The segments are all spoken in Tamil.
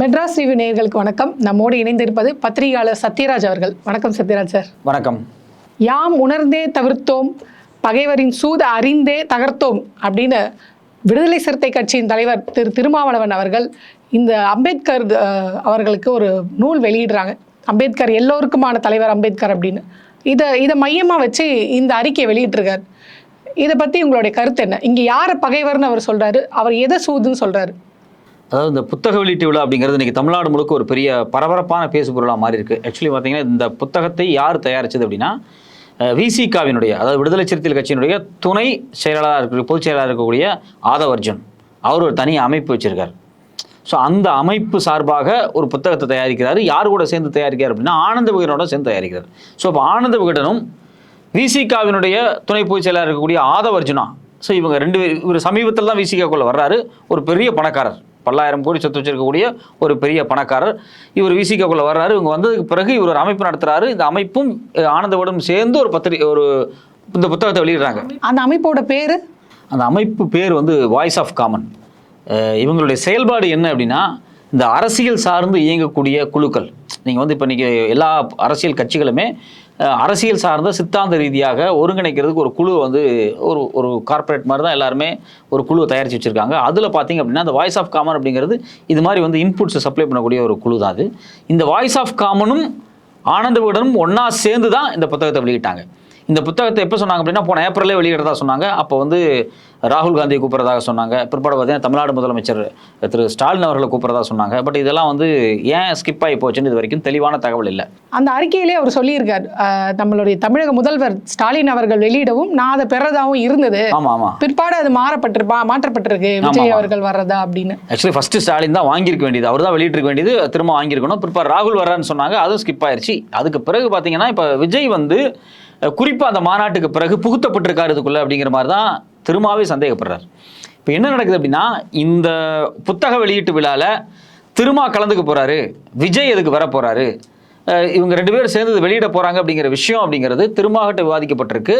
மெட்ராஸ் ரிவ்யூ நேயர்களுக்கு வணக்கம். நம்மோடு இணைந்திருப்பது பத்திரிகையாளர் சத்யராஜ் அவர்கள். வணக்கம் சத்யராஜ் சார். வணக்கம். யாம் உணர்ந்தே தவிர்த்தோம் பகைவரின் சூத அறிந்தே தகர்த்தோம் அப்படின்னு விடுதலை சிறுத்தை கட்சியின் தலைவர் திரு திருமாவளவன் அவர்கள் இந்த அம்பேத்கர் அவர்களுக்கு ஒரு நூல் வெளியிடுறாங்க. அம்பேத்கர் எல்லோருக்குமான தலைவர் அம்பேத்கர் அப்படின்னு. இதை இதை மையமாக வச்சு இந்த அறிக்கையை வெளியிட்டிருக்கார். இதை பற்றி உங்களுடைய கருத்து என்ன? இங்கே யாரை பகைவர்னு அவர் சொல்றாரு அவர் எதை சூதுன்னு சொல்றாரு? அதாவது இந்த புத்தக வெளியீட்டு விழா அப்படிங்கிறது இன்னைக்கு தமிழ்நாடு முழுக்க ஒரு பெரிய பரபரப்பான பேசு பொருளாக மாறி இருக்குது ஆக்சுவலி பார்த்தீங்கன்னா இந்த புத்தகத்தை யார் தயாரிச்சது அப்படின்னா விசிகாவினுடைய அதாவது விடுதலை சிறுத்தைகள் கட்சியினுடைய துணை செயலாளராக இருக்க பொதுச் செயலாளராக இருக்கக்கூடிய ஆதவர்ஜுன் அவர் ஒரு தனி அமைப்பு வச்சிருக்கார். ஸோ அந்த அமைப்பு சார்பாக ஒரு புத்தகத்தை தயாரிக்கிறார். யார் கூட சேர்ந்து தயாரிக்கிறார் அப்படின்னா ஆனந்த விகடனோட சேர்ந்து தயாரிக்கிறார். ஸோ அப்போ ஆனந்த விகடனும் விசிகாவினுடைய துணை பொதுச் செயலாளர் இருக்கக்கூடிய ஆதவர்ஜுனா ஸோ இவங்க ரெண்டு பேர் இவர் சமீபத்தில் தான் விசிகாக்குள்ளே வர்றாரு. ஒரு பெரிய பணக்காரர். பல்லாயிரம் கோடி சொத்து வச்சிருக்கக்கூடிய ஒரு பெரிய பணக்காரர். இவர் விசிகாக்குள்ள வர்றாரு. இவங்க வந்ததுக்கு பிறகு இவர் ஒரு அமைப்பு நடத்துறாரு. இந்த அமைப்பும் அஹ், ஆனந்தவிடம் சேர்ந்து ஒரு பத்திரிகை ஒரு இந்த புத்தகத்தை வெளியிடுறாங்க. அந்த அமைப்போட பேர்? அந்த அமைப்பு பேர் வந்து வாய்ஸ் ஆஃப் காமன் இவங்களுடைய செயல்பாடு என்ன அப்படின்னா இந்த அரசியல் சார்ந்து இயங்கக்கூடிய குழுக்கள். நீங்கள் வந்து இப்போ இன்றைக்கி எல்லா அரசியல் கட்சிகளுமே அரசியல் சார்ந்த சித்தாந்த ரீதியாக ஒருங்கிணைக்கிறதுக்கு ஒரு குழு வந்து ஒரு ஒரு கார்ப்பரேட் மாதிரி தான் எல்லாருமே ஒரு குழுவை தயாரித்து வச்சுருக்காங்க. அதில் பார்த்தீங்க அப்படின்னா அந்த வாய்ஸ் ஆஃப் காமன் அப்படிங்கிறது இது மாதிரி வந்து இன்புட்ஸை சப்ளை பண்ணக்கூடிய ஒரு குழு தான் அது. இந்த வாய்ஸ் ஆஃப் காமனும் ஆனந்த விகடனும் ஒன்றா சேர்ந்து தான் இந்த புத்தகத்தை வெளியிட்டாங்க. இந்த புத்தகத்தை எப்போ சொன்னாங்க அப்படின்னா போன ஏப்ரலே வெளியிடுறதா சொன்னாங்க. அப்போ வந்து ராகுல் காந்தியை கூப்பிட்றதாக சொன்னாங்க. பிற்பாடு பார்த்தீங்கன்னா தமிழ்நாடு முதலமைச்சர் திரு ஸ்டாலின் அவர்களை கூப்பிட்றதா சொன்னாங்க. பட் இதெல்லாம் வந்து ஏன் ஸ்கிப் ஆகி போச்சுன்னு இது வரைக்கும் தெளிவான தகவல் இல்லை. அந்த அறிக்கையிலே அவர் சொல்லியிருக்கார். நம்மளுடைய தமிழக முதல்வர் ஸ்டாலின் அவர்கள் வெளியிடவும் நான் அதை பெறதாவும் இருந்தது. ஆமாம் ஆமாம் பிற்பாடு அது மாறப்பட்டிருப்பா மாற்றப்பட்டிருக்கு. ஆமா, விஜய் ஆமா. அவர்கள் வர்றதா அப்படின்னு. ஆக்சுவலி ஃபஸ்ட்டு ஸ்டாலின் தான் வாங்கியிருக்க வேண்டியது. அவர் தான் வெளியிட்டிருக்க வேண்டியது. திரும்ப வாங்கியிருக்கணும். பிற்பாடு ராகுல் வர்றான்னு சொன்னாங்க. அதுவும் ஸ்கிப் ஆயிருச்சு. அதுக்கு பிறகு பார்த்தீங்கன்னா இப்போ விஜய் வந்து குறிப்பாக அந்த மாநாட்டுக்கு பிறகு புகுத்தப்பட்டிருக்காரு இதுக்குள்ள அப்படிங்கிற மாதிரி தான் திருமாவே சந்தேகப்படுறார். இப்போ என்ன நடக்குது அப்படின்னா இந்த புத்தக வெளியீட்டு விழாவில் திருமா கலந்துக்க போகிறாரு விஜய் எதுக்கு வர போகிறாரு இவங்க ரெண்டு பேரும் சேர்ந்து வெளியிட போகிறாங்க அப்படிங்கிற விஷயம் அப்படிங்கிறது திருமாகிட்ட விவாதிக்கப்பட்டிருக்கு.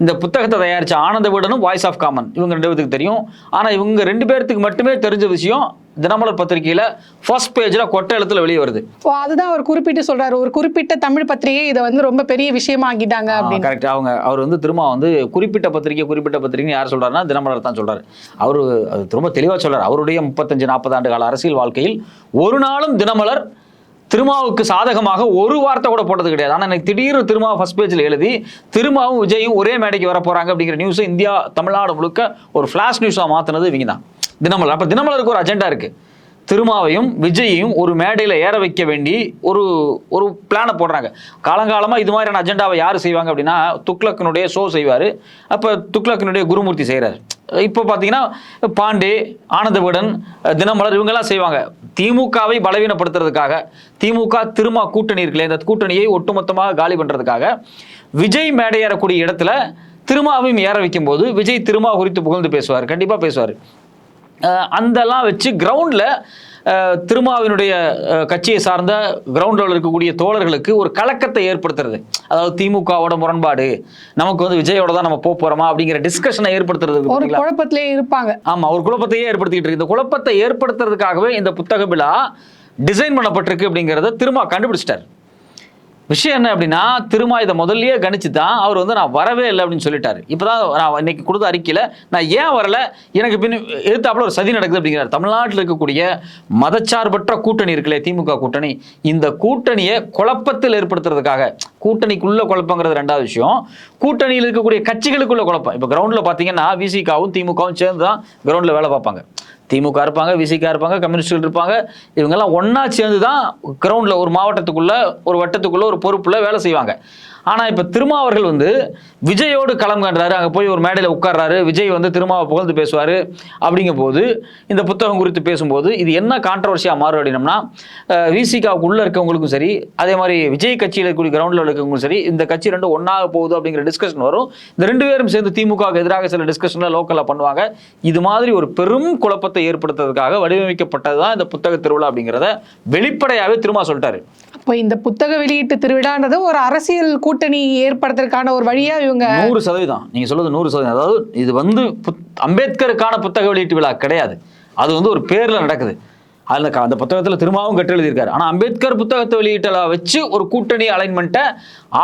இந்த புத்தகத்தை தயாரித்த ஆனந்த வீடனும் வாய்ஸ் ஆஃப் காமன் இவங்க ரெண்டு பேருக்கு தெரியும். ஆனால் இவங்க ரெண்டு பேர்த்துக்கு மட்டுமே தெரிஞ்ச விஷயம் தினமலர் பத்திரிகையில ஃபர்ஸ்ட் பேஜ்ல கொட்டை எழுத்துல வெளியே வருது. ஓ அதுதான் அவர் குறிப்பிட்டு சொல்றாரு. ஒரு குறிப்பிட்ட தமிழ் பத்திரிகை இதை வந்து ரொம்ப பெரிய விஷயமா ஆக்கிட்டாங்க அப்படின்னு. கரெக்ட் அவங்க அவர் வந்து திரும்ப வந்து குறிப்பிட்ட பத்திரிகை குறிப்பிட்ட பத்திரிகை யார் சொல்றாருன்னா தினமலர் தான் சொல்றாரு. அவர் அது ரொம்ப தெளிவா சொல்றாரு. அவருடைய முப்பத்தஞ்சு நாற்பது ஆண்டு கால அரசியல் வாழ்க்கையில் ஒரு நாளும் தினமலர் திருமாவுக்கு சாதகமாக ஒரு வார்த்தை கூட போட்டது கிடையாது. ஆனால் எனக்கு திடீர்னு திருமா ஃபர்ஸ்ட் பேஜில் எழுதி திருமாவும் விஜயும் ஒரே மேடைக்கு வர போறாங்க அப்படிங்கிற நியூஸ் இந்தியா தமிழ்நாடு முழுக்க ஒரு ஃபிளாஷ் நியூஸாக மாற்றினது இவங்க தான் தினமலர். அப்போ தினமலருக்கு ஒரு அஜெண்டா இருக்கு. திருமாவையும் விஜயையும் ஒரு மேடையில் ஏற வைக்க வேண்டி ஒரு ஒரு பிளானை போடுறாங்க. காலங்காலமாக இது மாதிரியான அஜெண்டாவை யார் செய்வாங்க அப்படின்னா துக்ளக்கினுடைய ஷோ செய்வார். அப்போ துக்ளக்கினுடைய குருமூர்த்தி செய்கிறார் இப்போ பார்த்தீங்கன்னா பாண்டே ஆனந்தவிடன் தினமலர் இவங்கெல்லாம் செய்வாங்க. திமுகவை பலவீனப்படுத்துறதுக்காக திமுக திருமா கூட்டணி இருக்குல்ல இந்த கூட்டணியை ஒட்டுமொத்தமாக காலி பண்ணுறதுக்காக விஜய் மேடையேறக்கூடிய இடத்துல திருமாவையும் ஏற வைக்கும்போது விஜய் திருமா குறித்து புகழ்ந்து பேசுவார். கண்டிப்பாக பேசுவார். அந்தெல்லாம் வச்சு கிரவுண்டில் திருமாவினுடைய கட்சியை சார்ந்த கிரவுண்டில் இருக்கக்கூடிய தோழர்களுக்கு ஒரு கலக்கத்தை ஏற்படுத்துறது. அதாவது திமுகவோட முரண்பாடு நமக்கு வந்து விஜயோட தான் நம்ம போக போறோமா அப்படிங்கிற டிஸ்கஷனை ஏற்படுத்துறது ஒரு? குழப்பத்திலே இருப்பாங்க. ஆமா ஒரு குழப்பத்தையே ஏற்படுத்திக்கிட்டு இருக்கு. இந்த குழப்பத்தை ஏற்படுத்துறதுக்காகவே இந்த புத்தக விழா டிசைன் பண்ணப்பட்டிருக்கு அப்படிங்கிறத திரும்ப கண்டுபிடிச்சிட்டார். விஷயம் என்ன அப்படின்னா திருமா இதை முதல்லயே கணிச்சு தான் அவர் வந்து நான் வரவே இல்லை அப்படின்னு சொல்லிட்டாரு. இப்போதான் நான் இன்னைக்கு கொடுத்த அறிக்கையில் நான் ஏன் வரல? எனக்கு பின் எதிர்த்தாப்புல ஒரு சதி நடக்குது அப்படிங்கிறார். தமிழ்நாட்டில் இருக்கக்கூடிய மதச்சார்பற்ற கூட்டணி இருக்குல்ல திமுக கூட்டணி. இந்த கூட்டணியை குழப்பத்தில் ஏற்படுத்துறதுக்காக கூட்டணிக்குள்ள குழப்பங்கிறது ரெண்டாவது விஷயம். கூட்டணியில் இருக்கக்கூடிய கட்சிகளுக்குள்ள குழப்பம். இப்போ கிரவுண்டில் பார்த்தீங்கன்னா விசிகாவும் திமுகவும் சேர்ந்து தான் கிரவுண்டில் வேலை பார்ப்பாங்க. திமுக இருப்பாங்க விசிகா இருப்பாங்க கம்யூனிஸ்டுகள் இருப்பாங்க. இவங்கெல்லாம் ஒன்றா சேர்ந்து தான் கிரவுண்டில் ஒரு மாவட்டத்துக்குள்ள ஒரு வட்டத்துக்குள்ள ஒரு பொறுப்பில் வேலை செய்வாங்க. ஆனால் இப்போ திருமாவர்கள் வந்து விஜயோடு களம் காண்றாரு அங்கே போய் ஒரு மேடையில் உட்கார்றாரு. விஜய் வந்து திருமாவை புகழ்ந்து பேசுவார். அப்படிங்கும் போது இந்த புத்தகம் குறித்து பேசும்போது இது என்ன கான்ட்ரவர்சியாக மாறும் அப்படின்னம்னா விசிகாவுக்கு உள்ளே இருக்கவங்களுக்கும் சரி அதே மாதிரி விஜய் கட்சியில் இருக்கக்கூடிய கிரவுண்டில் இருக்கவங்களுக்கும் சரி இந்த கட்சி ரெண்டும் ஒன்றாக போகுது அப்படிங்கிற டிஸ்கஷன் வரும். இந்த ரெண்டு பேரும் சேர்ந்து திமுகவுக்கு எதிராக சில டிஸ்கஷனில் லோக்கலில் பண்ணுவாங்க. இது மாதிரி ஒரு பெரும் குழப்பத்தை ஏற்படுத்துறதுக்காக வடிவமைக்கப்பட்டது தான் இந்த புத்தக திருவிழா அப்படிங்கிறத வெளிப்படையாகவே திருமா சொல்லிட்டாரு. அப்போ இந்த புத்தக வெளியீட்டு திருவிழான்றது ஒரு அரசியல் கூட்டணி ஏற்படுத்துறதுக்கான ஒரு வழியா இவங்க நூறு சதவீதம். நீங்க சொல்றது நூறு சதவீதம். அதாவது இது வந்து புத்- அம்பேத்கருக்கான புத்தக வெளியீட்டு விழா கிடையாது. அது வந்து ஒரு பேர்ல நடக்குது. அதில் அந்த புத்தகத்தில் திரும்பவும் கட்டு எழுதியிருக்காரு. ஆனால் அம்பேத்கர் புத்தகத்தை வெளியிட்டலா வச்சு ஒரு கூட்டணி அலைன்மெண்ட்டை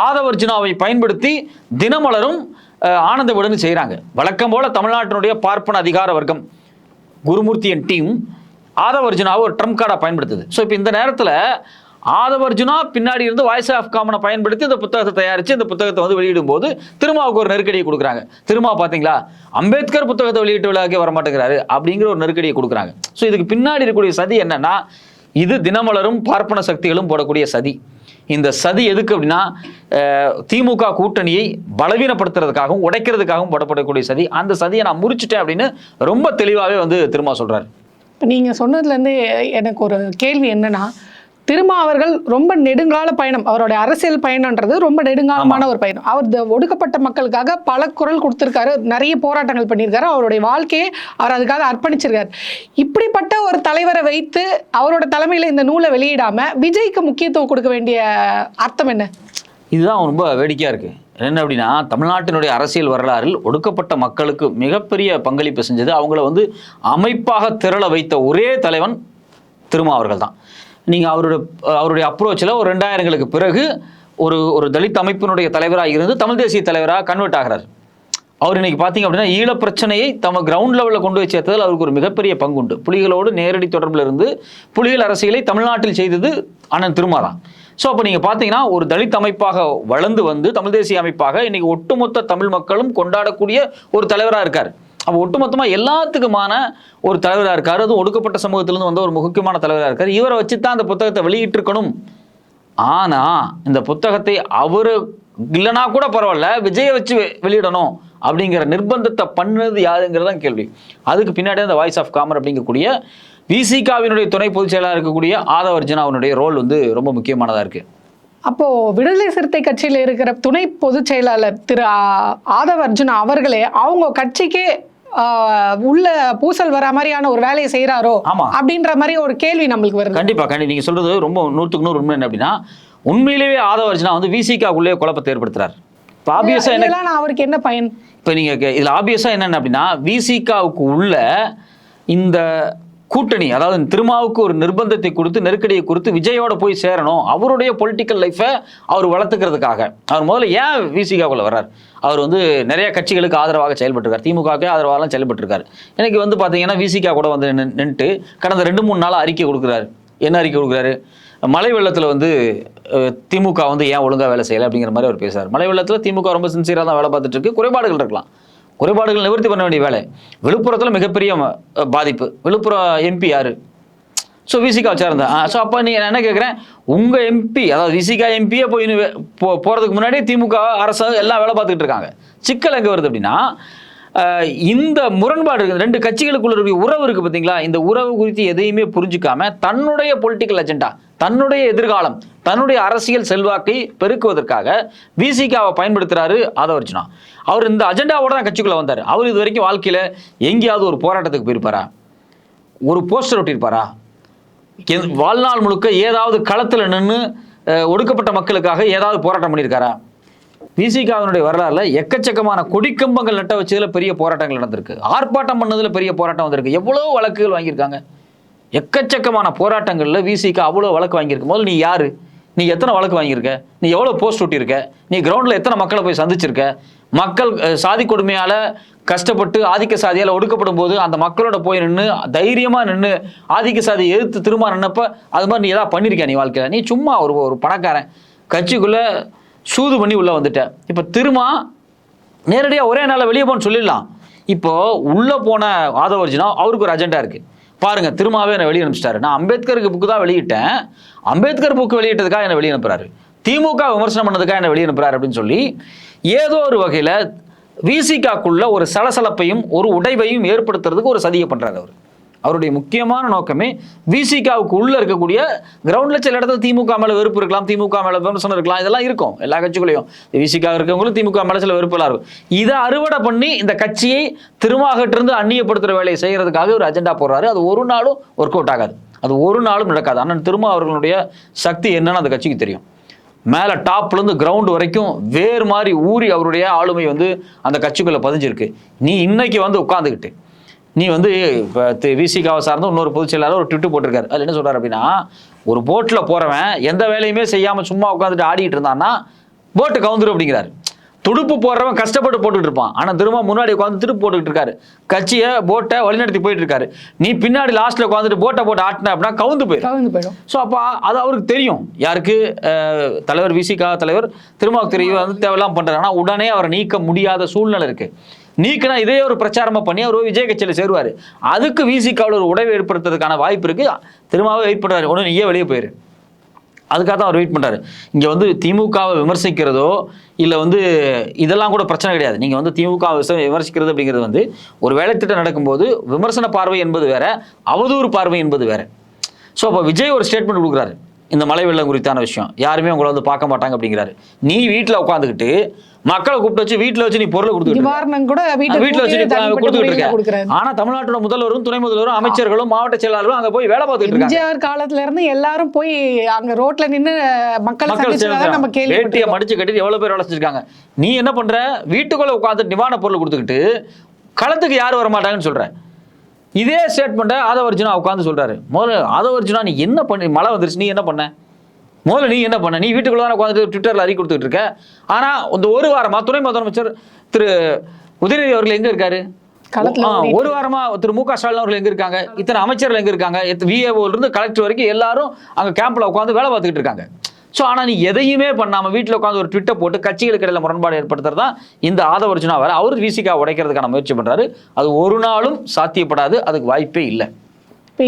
ஆதவர்ஜுனாவை பயன்படுத்தி தினமலரும் ஆனந்த விடனு செய்கிறாங்க வழக்கம் போல் தமிழ்நாட்டினுடைய பார்ப்பன அதிகார வர்க்கம் குருமூர்த்தியின் டீம் ஆதவர்ஜுனாவை ஒரு ட்ரம்ப் கார்டாக பயன்படுத்துது. ஸோ இப்போ இந்த நேரத்தில் ஆதவர்ஜுனா பின்னாடி இருந்து வாய்ஸ் ஆஃப் காமனை பயன்படுத்தி இந்த புத்தகத்தை தயாரித்து இந்த புத்தகத்தை வந்து வெளியிடும் போது திருமாவுக்கு ஒரு நெருக்கடியை கொடுக்குறாங்க. திருமா பார்த்தீங்களா அம்பேத்கர் புத்தகத்தை வெளியிட்டு விழாக்கே வர மாட்டேங்கிறாரு அப்படிங்கிற ஒரு நெருக்கடியை கொடுக்குறாங்க. ஸோ இதுக்கு பின்னாடி இருக்கக்கூடிய சதி என்னன்னா இது தினமலரும் பார்ப்பன சக்திகளும் போடக்கூடிய சதி. இந்த சதி எதுக்கு அப்படின்னா திமுக கூட்டணியை பலவீனப்படுத்துறதுக்காகவும் உடைக்கிறதுக்காகவும் போடப்படக்கூடிய சதி. அந்த சதியை நான் முறிச்சிட்டேன் அப்படின்னு ரொம்ப தெளிவாகவே வந்து திருமா சொல்கிறாரு நீங்கள் சொன்னதுலேருந்து எனக்கு ஒரு கேள்வி என்னன்னா திருமா அவர்கள் ரொம்ப நெடுங்கால பயணம். அவருடைய அரசியல் பயணம்ன்றது ரொம்ப நெடுங்காலமான ஒரு பயணம். அவர் ஒடுக்கப்பட்ட மக்களுக்காக பல குரல் கொடுத்துருக்காரு. நிறைய போராட்டங்கள் பண்ணியிருக்காரு. அவருடைய வாழ்க்கையை அவர் அதுக்காக அர்ப்பணிச்சிருக்காரு. இப்படிப்பட்ட ஒரு தலைவரை வைத்து அவரோட தலைமையில் இந்த நூலை வெளியிடாம விஜய்க்கு முக்கியத்துவம் கொடுக்க வேண்டிய அர்த்தம் என்ன? இதுதான் ரொம்ப வேடிக்கையாக இருக்குது என்ன அப்படின்னா தமிழ்நாட்டினுடைய அரசியல் வரலாறில் ஒடுக்கப்பட்ட மக்களுக்கு மிகப்பெரிய பங்களிப்பு செஞ்சது. அவங்கள வந்து அமைப்பாக திரள வைத்த ஒரே தலைவன் திருமா அவர்கள் தான் நீங்கள் அவருடைய அவருடைய அப்ரோச்சில் ஒரு ரெண்டாயிரங்களுக்கு பிறகு ஒரு ஒரு தலித் அமைப்பினுடைய தலைவராக இருந்து தமிழ் தேசிய தலைவராக கன்வெர்ட் ஆகிறார். அவர் இன்னைக்கு பார்த்தீங்க அப்படின்னா ஈழப் பிரச்சனையை தம கிரவுண்ட் லெவலில் கொண்டு போய் சேர்த்ததில் அவருக்கு ஒரு மிகப்பெரிய பங்குண்டு. புலிகளோடு நேரடி தொடர்பில் இருந்து புலிகள் அரசியலை தமிழ்நாட்டில் செய்தது அண்ணன் திருமா தான் ஸோ அப்போ நீங்கள் பார்த்தீங்கன்னா ஒரு தலித் அமைப்பாக வளர்ந்து வந்து தமிழ் தேசிய அமைப்பாக இன்னைக்கு ஒட்டுமொத்த தமிழ் மக்களும் கொண்டாடக்கூடிய ஒரு தலைவராக இருக்கார். அப்போ ஒட்டுமொத்தமாக எல்லாத்துக்குமான ஒரு தலைவராக இருக்கார். அதுவும் ஒடுக்கப்பட்ட சமூகத்திலிருந்து வந்த ஒரு முக்கியமான தலைவராக இருக்கார். இவரை வச்சு தான் அந்த புத்தகத்தை வெளியிட்டிருக்கணும். ஆனால் இந்த புத்தகத்தை அவர் இல்லைனா கூட பரவாயில்ல விஜயை வச்சு வெளியிடணும் அப்படிங்கிற நிர்பந்தத்தை பண்ணது யாருங்கிறது தான் கேள்வி. அதுக்கு பின்னாடி அந்த வாய்ஸ் ஆஃப் காமர் அப்படிங்கக்கூடிய விசிகாவினுடைய துணை பொதுச் செயலாளர் இருக்கக்கூடிய ஆதவர்ஜனாவினுடைய ரோல் வந்து ரொம்ப முக்கியமானதாக இருக்குது அப்போ விடுதலை சிறுத்தை கட்சியில் இருக்கிற துணை பொதுச் செயலாளர் திரு ஆதவர்ஜுன் அவர்களே அவங்க கட்சிக்கே உள்ள பூசல் வர மாதிரியான ஒரு வேலையை செய்றாரோ ஆமா. அப்படின்ற மாதிரி ஒரு கேள்வி நம்மளுக்கு வருது. கண்டிப்பா கண்டி நீங்க சொல்றது ரொம்ப நூற்றுக்கு நூறு உண்மை என்ன அப்படின்னா உண்மையிலேயே ஆதவர்ஜனா வந்து விசிகாவுக்குள்ளே குழப்பத்தை ஏற்படுத்துறார். இப்போ ஆபியஸா என்ன அவருக்கு என்ன பயன்? இப்போ நீங்கள் இதில் ஆபியஸாக என்னென்ன அப்படின்னா விசிகாவுக்கு உள்ள இந்த கூட்டணி அதாவது திருமாவுக்கு ஒரு நிர்பந்தத்தை கொடுத்து நெருக்கடியை கொடுத்து விஜயோட போய் சேரணும். அவருடைய பொலிட்டிக்கல் லைஃப்பை அவர் வளர்த்துக்கிறதுக்காக. அவர் முதல்ல ஏன் விசிகாவுக்குள்ள வர்றார்? அவர் வந்து நிறைய கட்சிகளுக்கு ஆதரவாக செயல்பட்டிருக்கார். திமுகவுக்கே ஆதரவாகலாம் செயல்பட்டிருக்காரு. எனக்கு வந்து பார்த்தீங்கன்னா விசிகா கூட வந்து நின்று கடந்த ரெண்டு மூணு நாள் அறிக்கை கொடுக்குறாரு. என்ன அறிக்கை கொடுக்குறாரு? மழை வெள்ளத்தில் வந்து திமுக வந்து ஏன் ஒழுங்காக வேலை செய்யலை அப்படிங்கிற மாதிரி அவர் பேசுகிறார் மழை வெள்ளத்தில் திமுக ரொம்ப சின்சியராக தான் வேலை பார்த்துட்டு இருக்கு. குறைபாடுகள் இருக்கலாம். குறைபாடுகள் நிவர்த்தி பண்ண வேண்டிய வேலை. விழுப்புரத்தில் மிகப்பெரிய பாதிப்பு. விழுப்புரம் எம்பி யாரு? ஸோ விசிகா வச்சிருந்தேன் ஸோ அப்போ நீ நான் என்ன கேட்குறேன் உங்கள் எம்பி அதாவது விசிகா எம்பியே போய் போ போகிறதுக்கு முன்னாடி திமுக அரசு எல்லாம் வேலை பார்த்துக்கிட்டு இருக்காங்க. சிக்கல் எங்கே வருது அப்படின்னா இந்த முரண்பாடு இருக்குது ரெண்டு கட்சிகளுக்குள்ள இருக்கிற உறவு இருக்குது பார்த்தீங்களா இந்த உறவு குறித்து எதையுமே புரிஞ்சுக்காம தன்னுடைய பொலிட்டிக்கல் அஜெண்டா தன்னுடைய எதிர்காலம் தன்னுடைய அரசியல் செல்வாக்கை பெருக்குவதற்காக விசிகாவை பயன்படுத்துறாரு ஆதவர்ஜுனா. அவர் இந்த அஜெண்டாவோட தான் கட்சிக்குள்ள வந்தார். அவர் இது வரைக்கும் வாழ்க்கையில் எங்கேயாவது ஒரு போராட்டத்துக்கு போயிருப்பாரா? ஒரு போஸ்டர் ஒட்டியிருப்பாரா? வாழ்நாள் முழுக்க ஏதாவது களத்தில் நின்று ஒடுக்கப்பட்ட மக்களுக்காக ஏதாவது போராட்டம் பண்ணியிருக்காரா? விசிகாவினுடைய வரலாறுல எக்கச்சக்கமான கொடிக்கம்பங்கள் நட்ட வச்சதுல பெரிய போராட்டங்கள் நடந்திருக்கு. ஆர்ப்பாட்டம் பண்ணதுல பெரிய போராட்டம் வந்திருக்கு. எவ்வளவு வழக்குகள் வாங்கியிருக்காங்க? எக்கச்சக்கமான போராட்டங்கள்ல விசிகா அவ்வளோ வழக்கு வாங்கியிருக்கும் போது நீ யாரு? நீ எத்தனை வழக்கு வாங்கியிருக்க? நீ எவ்வளோ போஸ்ட் ஒட்டியிருக்க? நீ கிரவுண்டில் எத்தனை மக்களை போய் சந்திச்சிருக்க? மக்கள் சாதி கொடுமையால கஷ்டப்பட்டு ஆதிக்க சாதியால் ஒடுக்கப்படும் போது அந்த மக்களோட போய் நின்று தைரியமா நின்று ஆதிக்க சாதியை எதிர்த்து திரும்ப நின்னப்ப அது மாதிரி நீ ஏதாவது பண்ணியிருக்கியா நீ வாழ்க்கையில்? நீ சும்மா ஒரு ஒரு பணக்காரன். கட்சிக்குள்ள சூது பண்ணி உள்ளே வந்துட்டேன். இப்போ திருமா நேரடியாக ஒரே நாளில் வெளியே போன்னு சொல்லிடலாம். இப்போது உள்ளே போன ஆதவர்ஜினா அவருக்கு ஒரு அஜெண்டா இருக்குது பாருங்கள் திருமாவே என்னை வெளியே அனுப்பிச்சிட்டாரு. நான் அம்பேத்கருக்கு புக்கு தான் வெளியிட்டேன். அம்பேத்கர் புக்கு வெளியிட்டதுக்காக என்னை வெளியே அனுப்புறாரு. திமுக விமர்சனம் பண்ணதுக்காக என்னை வெளியே அனுப்புறாரு அப்படின்னு சொல்லி ஏதோ ஒரு வகையில் விசிகாக்குள்ள ஒரு சலசலப்பையும் ஒரு உடைவையும் ஏற்படுத்துறதுக்கு ஒரு சதியை பண்ணுறாரு அவர். அவருடைய முக்கியமான நோக்கமே விசிகாவுக்கு உள்ள இருக்கக்கூடிய கிரவுண்ட்ல சில இடத்துல திமுக மேல வெறுப்பு இருக்கலாம் திமுக மேல விமர்சனம் இருக்கலாம் இதெல்லாம் இருக்கும். எல்லா கட்சிகளையும் விசிகா இருக்கவங்களும் திமுக மேல சில வெறுப்பெல்லாம் இருக்கும். இதை அறுவடை பண்ணி இந்த கட்சியை திருமாகட்டிருந்து அந்நியப்படுத்துற வேலையை செய்யறதுக்காக ஒரு அஜெண்டா போடுறாரு. அது ஒரு நாளும் ஒர்க் அவுட் ஆகாது. அது ஒரு நாளும் நடக்காது. அண்ணன் திருமா அவர்களுடைய சக்தி என்னன்னு அந்த கட்சிக்கு தெரியும். மேலே டாப்லேருந்து கிரவுண்ட் வரைக்கும் வேறு மாதிரி ஊறி அவருடைய ஆளுமை வந்து அந்த கட்சிக்குள்ளே பதிஞ்சிருக்கு. நீ இன்னைக்கு வந்து உட்காந்துக்கிட்டு நீ வந்து இப்போ விசிகாவை சார்ந்த இன்னொரு பொதுச் செயலாளர் ஒரு ட்விட்டு போட்டிருக்காரு. அதில் என்ன சொல்கிறார் அப்படின்னா ஒரு போட்டில் போகிறவன் எந்த வேலையுமே செய்யாமல் சும்மா உட்காந்துட்டு ஆடிக்கிட்டு இருந்தான்னா போட்டு கவுந்துரும் அப்படிங்கிறாரு. துடுப்பு போடுறவன் கஷ்டப்பட்டு போட்டுட்டு இருப்பான். ஆனா திரும்ப முன்னாடி உட்காந்து திருப்பு போட்டுக்கிட்டு இருக்காரு. கட்சியை போட்டை வழிநடத்தி போயிட்டு இருக்காரு. நீ பின்னாடி லாஸ்ட்ல உட்காந்துட்டு போட்டை போட்டு ஆட்டின அப்படின்னா கவுந்து போயிடும் கவுந்து போயிடும். ஸோ அப்போ அது அவருக்கு தெரியும். யாருக்கு? தலைவர் விசிகா தலைவர். திருமாவுக்கு தெரியும். வந்து தேவையெல்லாம் பண்றாரு. ஆனா உடனே அவரை நீக்க முடியாத சூழ்நிலை இருக்கு. நீக்கினா இதே ஒரு பிரச்சாரமா பண்ணி அவர் விஜய் கட்சியில் சேருவார். அதுக்கு விசிகாவில் ஒரு உடைவு ஏற்படுத்துறதுக்கான வாய்ப்பு இருக்கு. திருமாவே வெயிட் பண்றாரு உடனே நீயே வெளியே போயிரு. அதுக்காக தான் அவர் வெயிட் பண்ணுறாரு இங்கே வந்து திமுகவை விமர்சிக்கிறதோ இல்லை வந்து இதெல்லாம் கூட பிரச்சனை கிடையாது. நீங்கள் வந்து திமுக விமர்சிக்கிறது அப்படிங்கிறது வந்து ஒரு வேலைத்திட்டம் நடக்கும்போது விமர்சன பார்வை என்பது வேற அவதூறு பார்வை என்பது வேற. ஸோ அப்போ விஜய் ஒரு ஸ்டேட்மெண்ட் கொடுக்குறாரு. இந்த மழை வெள்ளம் குறித்தான விஷயம். யாருமே உங்களை வந்து பார்க்க மாட்டாங்க அப்படிங்கிறாரு. நீ வீட்டில் உட்காந்துக்கிட்டு மக்களை கூப்பிட்டு வச்சு வீட்டில் வச்சு நீ பொருளை. நிவாரணம் கூட வீட்டுல வச்சு கொடுத்துட்டு முறையில இருக்க. கொடுக்குறாரு ஆனா தமிழ்நாட்டோட முதல்வரும் துணை முதல்வரும் அமைச்சர்களும் மாவட்ட செயலாளரும் அங்க போய் வேலை பார்த்துட்டு இருக்காங்க. காலத்துல இருந்து எல்லாரும் போய் அங்க ரோட்ல நின்னு மக்களை நம்ம வேட்டியை கேள்வி மடிச்சு கட்டிட்டு எவ்வளவு பேர் வளர்ச்சிருக்காங்க நீ என்ன பண்ற? வீட்டுக்குள்ள உட்காந்து நிவாரண பொருள் கொடுத்துக்கிட்டு களத்துக்கு யாரும் வர மாட்டாங்கன்னு சொல்ற இதே ஸ்டேட்மெண்ட்டை ஆதவர்ஜுனா உட்காந்து சொல்றாரு. முதல்ல ஆதவர்ஜுனா நீ என்ன பண்ணி மழை வந்துருச்சு நீ என்ன பண்ண? முதல்ல நீ என்ன பண்ண? நீ வீட்டுக்குள்ள தானே உட்காந்துட்டு ட்விட்டர்ல அறிக்கை கொடுத்துட்டு இருக்க. ஆனா இந்த ஒரு வாரமா துணை முதலமைச்சர் திரு உதயநிதி அவர்கள் எங்க இருக்காரு? ஒரு வாரமா திரு மு க ஸ்டாலின் அவர்கள் எங்க இருக்காங்க? இத்தனை அமைச்சர்கள் எங்க இருக்காங்க? விஏஓல இருந்து கலெக்டர் வரைக்கும் எல்லாரும் அங்க கேம்ப்ல உட்காந்து வேலை பார்த்துக்கிட்டு இருக்காங்க. ஸோ ஆனா நீ எதையுமே பண்ணாம வீட்டில் உட்காந்து ஒரு ட்விட்டர் போட்டு கட்சிகளுக்கு இடையில முரண்பாடு ஏற்படுத்துறது தான் இந்த ஆதவர்ஜுனா வேற அவர் விசிகா உடைக்கிறதுக்கான முயற்சி பண்றாரு. அது ஒரு நாளும் சாத்தியப்படாது. அதுக்கு வாய்ப்பே இல்லை. இப்போ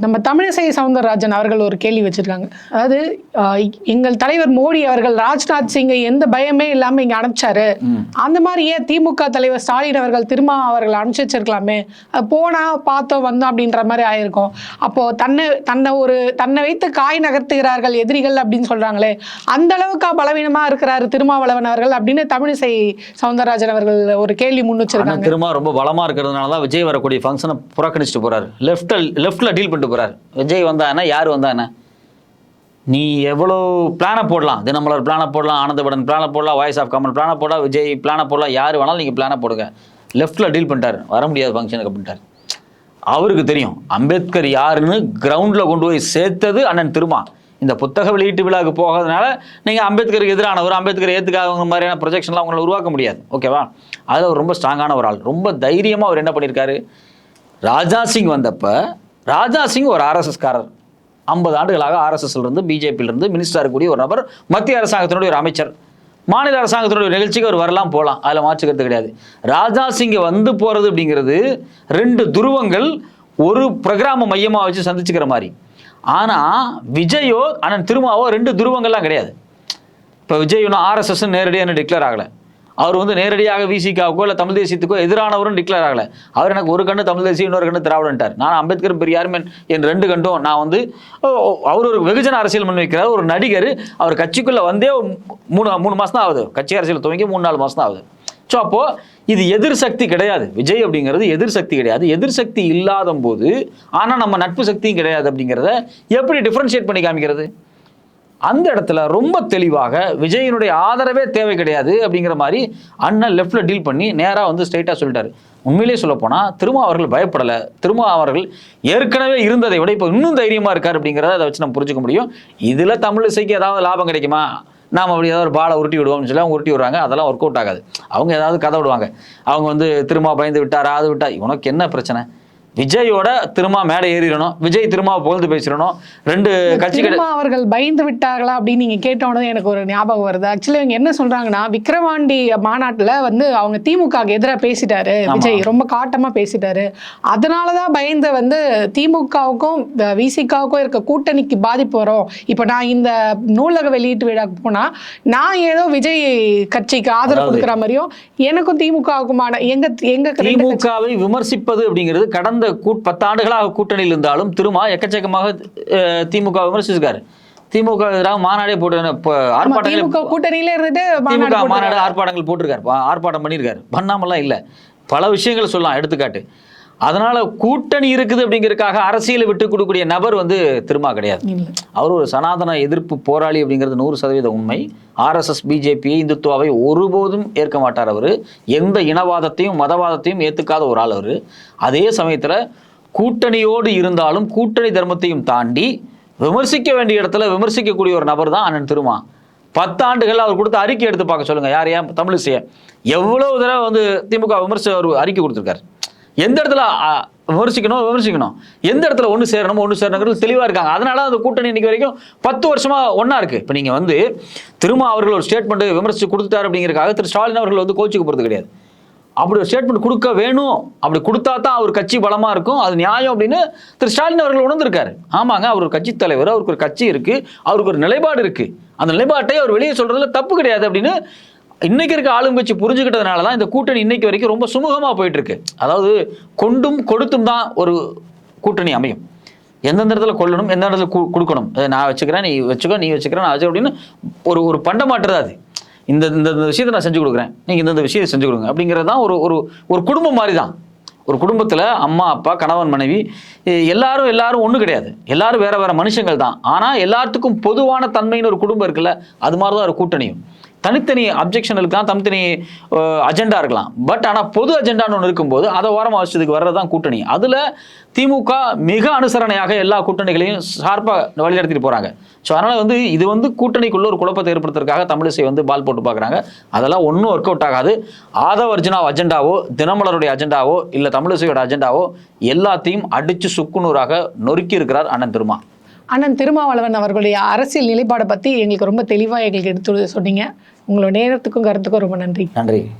நம்ம தமிழிசை சவுந்தரராஜன் அவர்கள் ஒரு கேள்வி வச்சிருக்காங்க. அதாவது எங்கள் தலைவர் மோடி அவர்கள் ராஜ்நாத் சிங்கை எந்த பயமே இல்லாம இங்க அனுப்பிச்சாரு. அந்த மாதிரி ஏன் திமுக தலைவர் ஸ்டாலின் அவர்கள் திருமா அவர்கள் அனுப்பிச்சு வச்சிருக்கலாமே? அது போனா பார்த்தோம் வந்தோம் அப்படின்ற மாதிரி ஆயிருக்கும். அப்போ தன்னை தன்னை ஒரு தன்னை வைத்து காய் நகர்த்துகிறார்கள் எதிரிகள் அப்படின்னு சொல்றாங்களே அந்த அளவுக்கு பலவீனமா இருக்கிறாரு திருமாவளவன் அவர்கள் அப்படின்னு தமிழிசை சவுந்தரராஜன் அவர்கள் ஒரு கேள்வி முன் வச்சிருக்காங்க. திரும்ப ரொம்ப பலமா இருக்கிறதுனால தான் விஜய் வரக்கூடிய ஃபங்க்ஷனை புறக்கணிச்சுட்டு போறாரு. லெஃப்ட் லெஃப்டில் டீல் பண்ணிட்டு போகிறார் விஜய் வந்தா யார் வந்தா நீ எவ்வளோ பிளானை போடலாம். தினமலர் பிளானை போடலாம் ஆனந்தபடன் பிளானை போடலாம் வாய்ஸ் ஆஃப் காமன் பிளானை போடலாம் விஜய் பிளானை போடலாம் யார் வேணாலும் நீங்கள் பிளானை போடுங்க. லெஃப்ட்டில் டீல் பண்ணிட்டார். வர முடியாது ஃபங்க்ஷனுக்கு அப்படின்ட்டார். அவருக்கு தெரியும் அம்பேத்கர் யாருன்னு கிரவுண்டில் கொண்டு போய் சேர்த்தது அண்ணன் திருமா. இந்த புத்தக வெளியீட்டு விழாவுக்கு போகாதனால நீங்கள் அம்பேத்கருக்கு எதிரானவர் அம்பேத்கர் ஏற்றுக்காதவங்க மாதிரியான ப்ரொஜெக்ஷன்லாம் உங்களை உருவாக்க முடியாது. ஓகேவா அதில் அவர் ரொம்ப ஸ்ட்ராங்கான ஒரு ஆள். ரொம்ப தைரியமாக அவர் என்ன பண்ணியிருக்காரு ராஜா சிங் வந்தப்போ ராஜா சிங் ஒரு ஆர்எஸ்எஸ்காரர். ஐம்பது ஆண்டுகளாக ஆர்எஸ்எஸ்ல இருந்து பிஜேபியில இருந்து மினிஸ்டர் இருக்கக்கூடிய ஒரு நபர். மத்திய அரசாங்கத்தினுடைய ஒரு அமைச்சர். மாநில அரசாங்கத்தினுடைய நிகழ்ச்சிக்கு அவர் வரலாம் போகலாம் அதில் மாற்றுக்கிறது கிடையாது. ராஜா சிங்கை வந்து போகிறது அப்படிங்கிறது ரெண்டு துருவங்கள் ஒரு ப்ரோக்ராமை மையமாக வச்சு சந்திச்சுக்கிற மாதிரி. ஆனால் விஜயோ அண்ணன் திருமாவோ ரெண்டு துருவங்கள்லாம் கிடையாது. இப்போ விஜய் இன்னும் ஆர்எஸ்எஸ் நேரடியாக டிக்ளேர் ஆகலை. அவர் வந்து நேரடியாக விசிகாவுக்கோ இல்லை தமிழ் தேசியத்துக்கோ எதிரானவரும் டிக்ளேர் ஆகலை. அவர் எனக்கு ஒரு கண்ணு தமிழ் தேசியம் இன்னொரு கண்ணு திராவிடன்ட்டார். நான் அம்பேத்கர் பெரியார் என் ரெண்டு கண்டும் நான் வந்து அவர் ஒரு வெகுஜன அரசியல் முன்வைக்கிறார். ஒரு நடிகர் அவர் கட்சிக்குள்ளே வந்தே மூணு மூணு மாதம் தான் ஆகுது. கட்சி அரசியல் துவங்கி மூணு நாலு மாதம் தான் ஆகுது. ஸோ அப்போது இது எதிர் சக்தி கிடையாது. விஜய் அப்படிங்கிறது எதிர் சக்தி கிடையாது. எதிர் சக்தி இல்லாத போது ஆனால் நம்ம நட்பு சக்தியும் கிடையாது அப்படிங்கிறத எப்படி டிஃப்ரென்ஷியேட் பண்ணி காமிக்கிறது? அந்த இடத்துல ரொம்ப தெளிவாக விஜயினுடைய ஆதரவே தேவை கிடையாது அப்படிங்கிற மாதிரி அண்ணன் லெஃப்ட்டில் டீல் பண்ணி நேராக வந்து ஸ்ட்ரைட்டாக சொல்லிட்டாரு. உண்மையிலேயே சொல்லப்போனால் திருமா அவர்கள் பயப்படலை. திருமா அவர்கள் ஏற்கனவே இருந்ததை விட இப்போ இன்னும் தைரியமாக இருக்கார் அப்படிங்கிறத அதை வச்சு நம்ம புரிஞ்சுக்க முடியும். இதில் தமிழ் இசைக்கு ஏதாவது லாபம் கிடைக்குமா? நாம் அப்படி ஏதாவது ஒரு பாலை உருட்டி விடுவோம்னு சொல்லி அவங்க உருட்டி விடுவாங்க அதெல்லாம் ஒர்க் அவுட் ஆகாது. அவங்க ஏதாவது கதை விடுவாங்க. அவங்க வந்து திரும்ப பயந்து விட்டார்? அது விட்டா உனக்கு என்ன பிரச்சனை? விஜயோட திருமா மேடை ஏறிடணும். விஜய் திருமா புகழ்ந்து பேசிடணும். ரெண்டு கட்சி அவர்கள் பயந்து விட்டார்களா அப்படின்னு நீங்க கேட்ட உடனே எனக்கு ஒரு ஞாபகம் வருது. ஆக்சுவலி இவங்க என்ன சொல்றாங்கன்னா விக்கிரவாண்டி மாநாட்டுல வந்து அவங்க திமுகவுக்கு எதிராக பேசிட்டாரு. விஜய் ரொம்ப காட்டமா பேசிட்டாரு. அதனாலதான் பயந்து வந்து திமுகவுக்கும் விசிகாவுக்கும் இருக்க கூட்டணிக்கு பாதிப்பு வரும். இப்போ நான் இந்த நூலக வெளியீட்டு விழாக்கு போனா நான் ஏதோ விஜய் கட்சிக்கு ஆதரவு கொடுக்குற மாதிரியும் எனக்கும் திமுகவுக்குமான எங்க எங்க திமுகவை விமர்சிப்பது அப்படிங்கிறது கடந்த கூட் பத்தாண்டுகளாக கூட்டணியில் இருந்தாலும் திருமா எக்கச்சக்கமாக திமுக விமர்சிச்சிருக்காரு திமுக எதிராக மாநாடே போட்டு ஆர்ப்பாட்டங்களே திமுக கூட்டணியில இருந்துட்டு திமுக மாநாடு. ஆர்ப்பாட்டங்கள் போட்டிருக்காரு. ஆர்ப்பாட்டம் பண்ணியிருக்காரு. பண்ணாமலாம் இல்லை. பல விஷயங்கள் சொல்லலாம். எடுத்துக்காட்டு. அதனால கூட்டணி இருக்குது அப்படிங்கிறதுக்காக அரசியலை விட்டு கொடுக்கக்கூடிய நபர் வந்து திருமா கிடையாது. அவர் ஒரு சனாதன எதிர்ப்பு போராளி அப்படிங்கிறது நூறு சதவீத உண்மை. ஆர்எஸ்எஸ் பிஜேபி இந்துத்துவாவை ஒருபோதும் ஏற்க மாட்டார் அவர். எந்த இனவாதத்தையும் மதவாதத்தையும் ஏற்றுக்காத ஒரு ஆள் அவர். அதே சமயத்தில் கூட்டணியோடு இருந்தாலும் கூட்டணி தர்மத்தையும் தாண்டி விமர்சிக்க வேண்டிய இடத்துல விமர்சிக்கக்கூடிய ஒரு நபர் தான் அண்ணன் திருமா. பத்தாண்டுகள் அவர் கொடுத்த அறிக்கை எடுத்து பார்க்க சொல்லுங்க. யார்? ஏன்? தமிழிசைய. எவ்வளவு தடவை வந்து திமுக விமர்ச ஒரு அறிக்கை கொடுத்துருக்காரு? எந்த இடத்துல விமர்சிக்கணும் விமர்சிக்கணும். எந்த இடத்துல ஒன்று சேரணும் ஒன்று சேரணுங்கிறது தெளிவாக இருக்காங்க. அதனால அந்த கூட்டணி இன்னைக்கு வரைக்கும் பத்து வருஷமாக ஒன்றா இருக்குது இப்போ நீங்கள் வந்து திரும்ப அவர்கள் ஒரு ஸ்டேட்மெண்ட் விமர்சித்து கொடுத்துட்டார் அப்படிங்கிறதுக்காக திரு ஸ்டாலின் அவர்கள் வந்து கோச்சுக்கு போகிறது கிடையாது. அப்படி ஒரு ஸ்டேட்மெண்ட் கொடுக்க வேணும். அப்படி கொடுத்தா தான் அவர் கட்சி பலமாக இருக்கும். அது நியாயம் அப்படின்னு திரு ஸ்டாலின் அவர்கள் உணர்ந்திருக்காரு. ஆமாங்க அவர் ஒரு கட்சி தலைவர் அவருக்கு ஒரு கட்சி இருக்குது அவருக்கு ஒரு நிலைப்பாடு இருக்குது அந்த நிலைப்பாட்டை அவர் வெளியே சொல்கிறதுல தப்பு கிடையாது அப்படின்னு இன்னைக்கு இருக்க ஆளுங்கட்சி புரிஞ்சுக்கிட்டதுனால தான் இந்த கூட்டணி இன்னைக்கு வரைக்கும் ரொம்ப சுமூகமாக போயிட்டு இருக்கு அதாவது கொண்டும் கொடுத்தும் தான் ஒரு கூட்டணி அமையும். எந்தெந்த இடத்துல கொள்ளணும் எந்த இடத்துல கு- கொடுக்கணும் அதை நான் வச்சுக்கிறேன் நீ வச்சுக்கோ நீ வச்சுக்கிறேன் நான் வச்சுக்கிறேன் அப்படின்னு ஒரு ஒரு பண்டமாட்டுறது அது. இந்த இந்த விஷயத்தை நான் செஞ்சு கொடுக்குறேன். நீங்கள் இந்தந்த விஷயத்தை செஞ்சு கொடுங்க. அப்படிங்கிறது தான் ஒரு ஒரு ஒரு குடும்பம் மாதிரி தான். ஒரு குடும்பத்தில் அம்மா அப்பா கணவன் மனைவி எல்லாரும் எல்லாரும் ஒன்றும் கிடையாது. எல்லாரும் வேறு வேறு மனுஷங்கள் தான். ஆனால் எல்லாத்துக்கும் பொதுவான தன்மைன்னு ஒரு குடும்பம் இருக்குல்ல அது மாதிரி தான் ஒரு கூட்டணியும். தனித்தனி அப்ஜெக்ஷன் இருக்கலாம் தனித்தனி அஜெண்டா இருக்கலாம். பட் ஆனால் பொது அஜெண்டான்னு ஒன்று இருக்கும்போது அதை ஓரமாக வச்சதுக்கு வர்றது தான் கூட்டணி. அதில் திமுக மிக அனுசரணையாக எல்லா கூட்டணிகளையும் ஷார்ப்பாக வழிநடத்திட்டு போகிறாங்க ஸோ அதனால் வந்து இது வந்து கூட்டணிக்குள்ளே ஒரு குழப்பத்தை ஏற்படுத்துறதுக்காக தமிழிசை வந்து பால் போட்டு பார்க்குறாங்க அதெல்லாம் ஒன்றும் ஒர்க் அவுட் ஆகாது. ஆதவ அர்ஜுனா அஜெண்டாவோ தினமலருடைய அஜெண்டாவோ இல்லை தமிழிசையோட அஜெண்டாவோ எல்லாத்தையும் அடித்து சுக்குநூறாக நொறுக்கி இருக்கிறார் அண்ணன் திருமா. அண்ணன் திருமாவளவன் அவர்களுடைய அரசியல் நிலைப்பாடை பற்றி எங்களுக்கு ரொம்ப தெளிவாக எங்களுக்கு எடுத்து சொன்னீங்க. உங்களோட நேரத்துக்கும் கருத்துக்கும் ரொம்ப நன்றி. நன்றி.